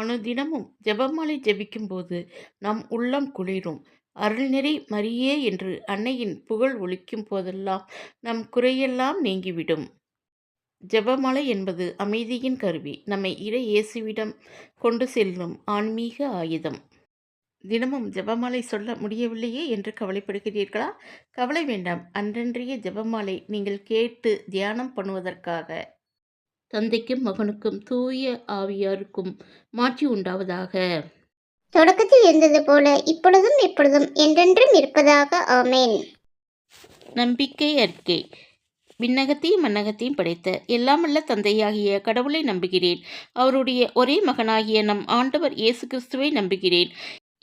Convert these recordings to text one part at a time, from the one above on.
அனுதினமும் ஜெபமாலை ஜெபிக்கும்போது நம் உள்ளம் குளிரும். அருள்நெறி மரியே என்று அன்னையின் புகழ் ஒழிக்கும் போதெல்லாம் நம் குறையெல்லாம் நீங்கிவிடும். ஜெபமலை என்பது அமைதியின் கருவி. நம்மை இறை இயேசுவிடம் கொண்டு செல்லும் ஆன்மீக ஆயுதம். தினமும் ஜெபமாலை சொல்ல முடியவில்லையே என்று கவலைப்படுகிறீர்களா? கவலை வேண்டாம். அன்றன்றைய ஜெபமாலை நீங்கள் கேட்டு தியானம் பண்ணுவதற்காக தந்தைக்கும் மகனுக்கும் தூய ஆவியாருக்கும் மாற்றி உண்டாவதாக. தொடக்கத்தில் இருந்தது போல இப்பொழுதும் எப்பொழுதும் என்றென்றும் இருப்பதாக ஆமேன். நம்பிக்கை அறிக்கை விண்ணகத்தையும் மன்னகத்தையும் படைத்த எல்லாமல்ல தந்தையாகிய கடவுளை நம்புகிறேன். அவருடைய ஒரே மகனாகிய நம் ஆண்டவர் இயேசு கிறிஸ்துவை நம்புகிறேன்.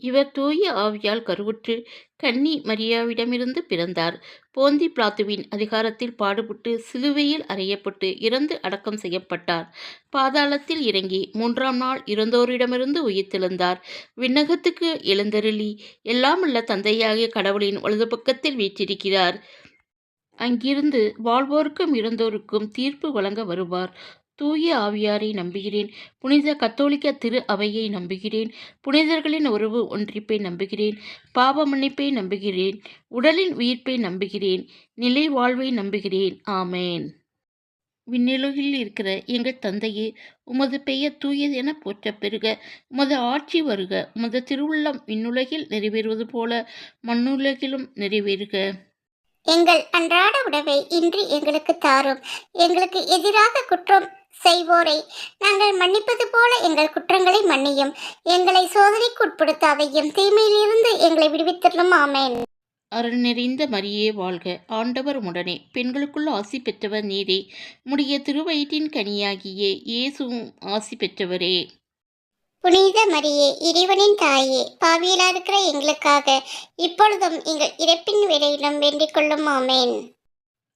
இவர் தூய ஆவியால் கருவுற்று கன்னி மரியாவிடமிருந்து பிறந்தார். போந்தி பிளாத்துவின் அதிகாரத்தில் பாடுபட்டு சிலுவையில் அறையப்பட்டு இறந்து அடக்கம் செய்யப்பட்டார். பாதாளத்தில் இறங்கி மூன்றாம் நாள் இறந்தோரிடமிருந்து உயிர்த்தெழுந்தார் விண்ணகத்துக்கு எழுந்தருளி எல்லாமுள்ள தந்தையாகிய கடவுளின் வலது பக்கத்தில் வீற்றிருக்கிறார். அங்கிருந்து வாழ்வோருக்கும் இறந்தோருக்கும் தீர்ப்பு வழங்க வருவார். தூய ஆவியாரை நம்புகிறேன். புனித கத்தோலிக்க திரு அவையை நம்புகிறேன். புனிதர்களின் உறவு ஒன்றிப்பை நம்புகிறேன். பாவ மன்னிப்பை நம்புகிறேன். உடலின் உயிர்ப்பை நம்புகிறேன். நிலை வாழ்வை நம்புகிறேன். ஆமேன். விண்ணிலுகில் இருக்கிற எங்கள் தந்தையே உமது பெயர் தூயது என போற்ற பெருக உமது ஆட்சி வருக. உமது திருவுள்ளம் விண்ணுலகில் நிறைவேறுவது போல மண்ணுலகிலும் நிறைவேறுக. எங்கள் அன்றாட உணவை இன்று எங்களுக்கு தாரும். எங்களுக்கு எதிராக குற்றம் செய்வோரை. நாங்கள் மன்னிப்பது போல எங்கள் குற்றங்களை மன்னியும். எங்களை சோதனைக்கு உட்படுத்தாதையும் தீமையிலிருந்து எங்களை விடுவித்தரலும் ஆமேன். அருள் நிறைந்த மரியே வாழ்க. ஆண்டவர் உடனே பெண்களுக்குள் ஆசி பெற்றவர் நீரே. முடிய திருவயிற்றின் கனியாகிய இயேசுவும் ஆசி பெற்றவரே. புனித மரியே இறைவனின் தாயே பாவியலா இருக்கிற எங்களுக்காக இப்பொழுதும் எங்கள் இறப்பின் வேலையிலும் வேண்டிக் கொள்ளும் ஆமேன்.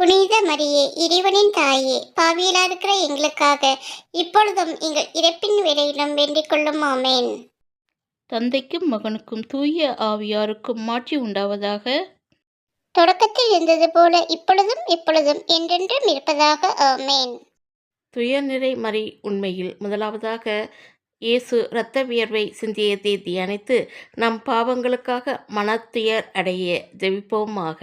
புனித மரியே இறைவனின் தாயே பாவியலா இருக்கிற எங்களுக்காக இப்பொழுதும் எங்கள் இறப்பின் வேலையிலும் வேண்டிக் கொள்ளும் ஆமேன். தந்தைக்கும் மகனுக்கும் தூய ஆவியாருக்கும் மாற்றி உண்டாவதாக. தொடக்கத்தில் இருந்தது போல இப்பொழுதும் இப்பொழுதும் என்றென்றும் இருப்பதாக ஆமேன். துயர்நிறை மறை உண்மையில் முதலாவதாக இயேசு இரத்த வியர்வை சிந்தியதை தியானித்து நம் பாவங்களுக்காக மனத்துயர் அடைய ஜெபிப்போமாக.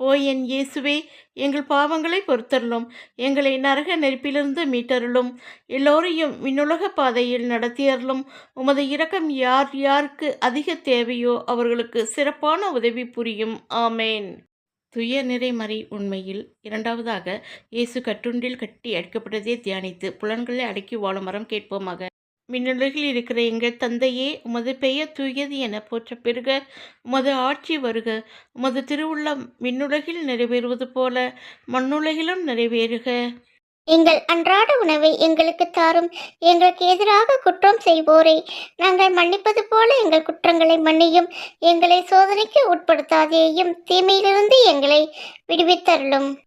ஓ என் இயேசுவே எங்கள் பாவங்களை பொறுத்தருளும். எங்களை நரக நெருப்பிலிருந்து மீட்டருளும். எல்லோரையும் விண்ணுலக பாதையில் நடத்தியருளும். உமது இரக்கம் யார் யாருக்கு அதிக தேவையோ அவர்களுக்கு சிறப்பான உதவி புரியும். ஆமேன். துய நிறைமறை உண்மையில் இரண்டாவதாக இயேசு கட்டுண்டில் கட்டி அடிக்கப்பட்டதே தியானித்து புலன்களை அடக்கி வாழும் மரம் கேட்போமாக. மின்னலுகில் இருக்கிற எங்கள் தந்தையே உமது பெயர் தூயது என போற்ற பிறகு. உமது ஆட்சி வருக. உமது திருவுள்ளம் மின்னுலகில் நிறைவேறுவது போல மண்ணுலகிலும் நிறைவேறுக. எங்கள் அன்றாட உணவை எங்களுக்கு தாரும். எங்களுக்கு எதிராக குற்றம் செய்வோரை. நாங்கள் மன்னிப்பது போல எங்கள் குற்றங்களை மன்னியும். எங்களை சோதனைக்கு உட்படுத்தாதேயும் தீமையிலிருந்து எங்களை விடுவித்தருளும்.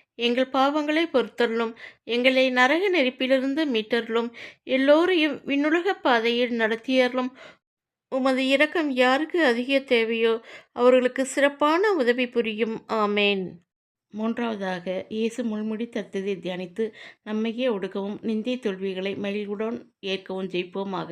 எங்கள் பாவங்களை பொறுத்தருளும் எங்களை நரக நெருப்பிலிருந்து மீட்டருளும் எல்லோரையும் விண்ணுலக பாதையில் நடத்தியருளும். உமது இரக்கம் யாருக்கு அதிக தேவையோ அவர்களுக்கு சிறப்பான உதவி புரியும். ஆமேன். மூன்றாவதாக இயேசு முள்முடி தத்ததை தியானித்து நம்மையே ஒடுக்கவும் நிந்தை தோல்விகளை மகிழ்வுடன் ஏற்கவும் ஜெயிப்போமாக.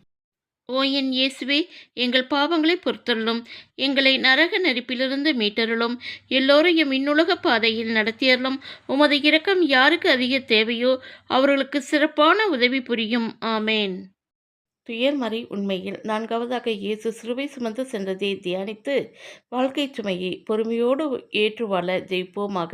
ஓ என் இயேசுவே எங்கள் பாவங்களை பொறுத்தருளும். எங்களை நரக நெருப்பிலிருந்து மீட்டருளும். எல்லோரையும் இன்னுலக பாதையில் நடத்தியருளும். உமது இரக்கம் யாருக்கு அதிக தேவையோ அவர்களுக்கு சிறப்பான உதவி புரியும். ஆமேன். துயர்மறை உண்மையில் நான்காவதாக இயேசு சிறுவை சுமந்து சென்றதை தியானித்து வாழ்க்கை சுமையை பொறுமையோடு ஏற்று வாழ ஜெயிப்போமாக.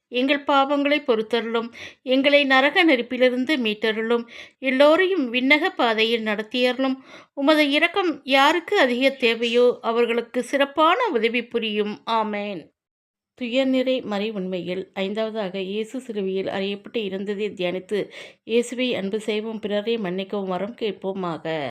எங்கள் பாவங்களை பொறுத்தருளும். எங்களை நரக நெருப்பிலிருந்து மீட்டருளும். எல்லோரையும் விண்ணக பாதையில் நடத்தியருளும். உமது இரக்கம் யாருக்கு அதிக தேவையோ அவர்களுக்கு சிறப்பான உதவி புரியும். ஆமேன். துயர்நிறை மறை உண்மையில் ஐந்தாவதாக இயேசு சிலுவையில் அறியப்பட்டு இருந்ததை தியானித்து இயேசுவை அன்பு செய்வோம். பிறரை மன்னிக்கவும் வரம் கேட்போமாக.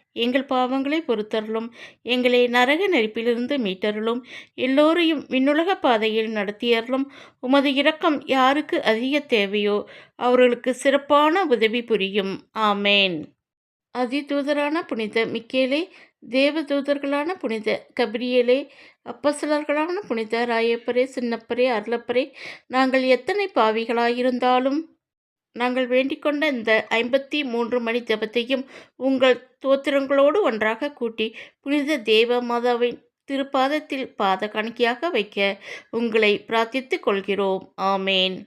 எங்கள் பாவங்களை பொறுத்தருளும். எங்களை நரக நெருப்பிலிருந்து மீட்டருளும். எல்லோரையும் விண்ணுலக பாதையில் நடத்தியருளும். உமது இரக்கம் யாருக்கு அதிக தேவையோ அவர்களுக்கு சிறப்பான உதவி புரியும். ஆமேன். அதிதூதரான புனித மிக்கேலே தேவதூதர்களான புனித கபிரியலே அப்பசலர்களான புனித ராயப்பரே சின்னப்பரே அருளப்பரே நாங்கள் எத்தனை பாவிகளாயிருந்தாலும் நாங்கள் வேண்டிக்கொண்ட இந்த ஐம்பத்தி மூன்று மணி ஜபத்தையும் உங்கள் தோத்திரங்களோடு ஒன்றாக கூட்டி புனித தேவ மாதாவின் திருப்பாதத்தில் பாத கணக்கியாக வைக்க உங்களை பிரார்த்தித்துக் கொள்கிறோம். ஆமேன்.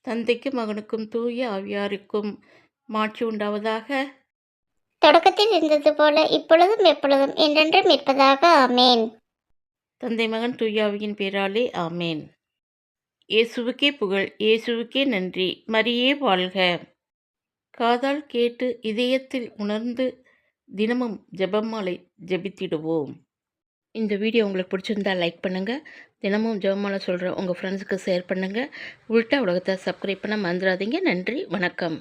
தந்தைக்கும் மகனுக்கும் தூய ஆவியாருக்கும் மாட்சி உண்டாவதாக. தொடக்கத்தில் இருந்தது போல இப்பொழுதும் எப்பொழுதும் என்றென்றும் இருப்பதாக. ஆமேன். தந்தை மகன் தூயாவியின் பேராலே. ஆமேன். இயேசுவுக்கே புகழ் இயேசுவுக்கே நன்றி. மரியே வாழ்க. காதால் கேட்டு இதயத்தில் உணர்ந்து தினமும் ஜபமாலை ஜபித்திடுவோம். இந்த வீடியோ உங்களுக்கு பிடிச்சிருந்தா லைக் பண்ணுங்கள் தினமும் ஜபமாலை சொல்கிற உங்கள் ஃப்ரெண்ட்ஸுக்கு ஷேர் பண்ணுங்கள் உள்டா உலகத்தை சப்ஸ்கிரைப் பண்ண மறந்துடாதீங்க. நன்றி வணக்கம்.